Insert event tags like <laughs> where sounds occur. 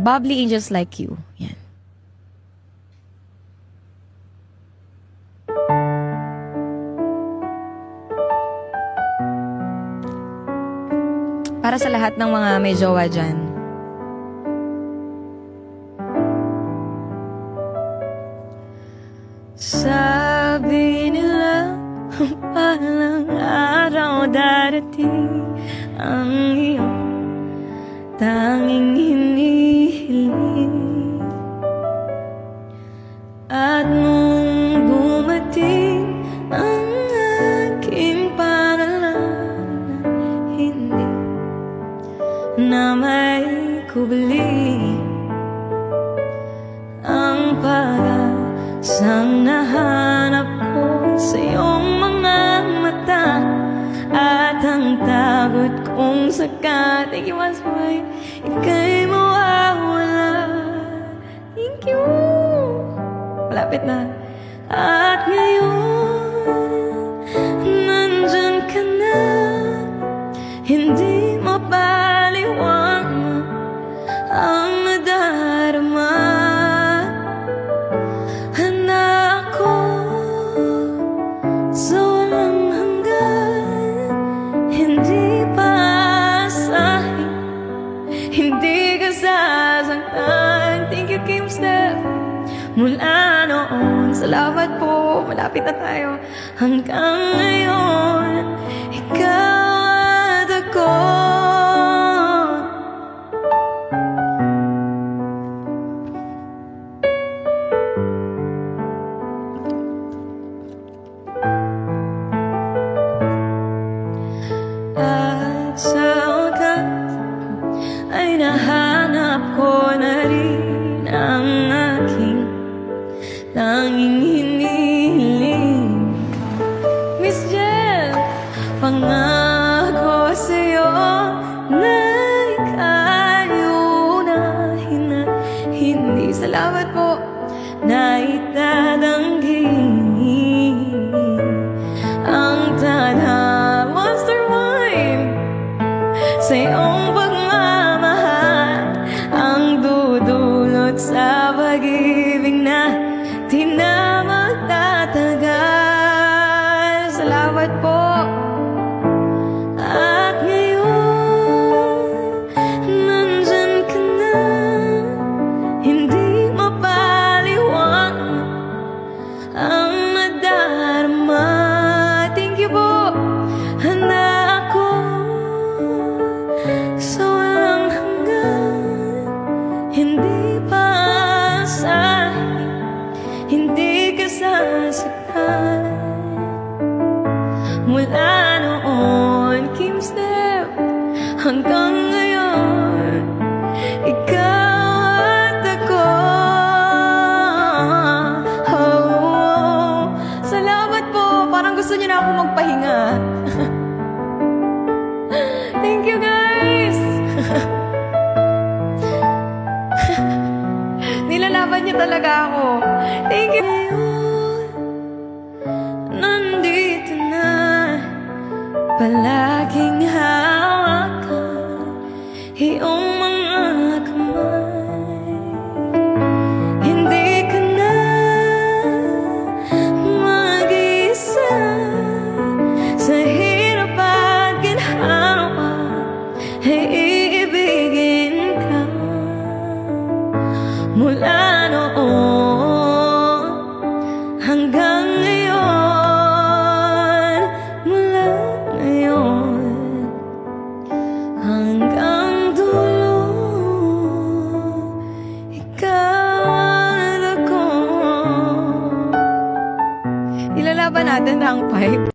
Bubbly angels like you. Yan. Para sa lahat ng mga may jowa dyan. Sabi nila <laughs> Palang araw darating Ang iyong tanging hinihiling At nung dumating Ang aking pangalan Hindi na may kubli Ang pag-asang kong saka Thank you once more. Ika'y mawawala Thank you. Malapit na. At ngayon salamat po. Malapit na tayo. Hanggang ngayon Ikaw at ako. At tanging hinihiling. Hanggang ngayon, ikaw at ako. Oh, oh. Salamat po. Parang gusto niyo na ako magpahinga. <laughs> Thank you, guys. <laughs> Nilalaban niyo talaga ako. Thank you. Iyong mga Ilalaban natin ang pipe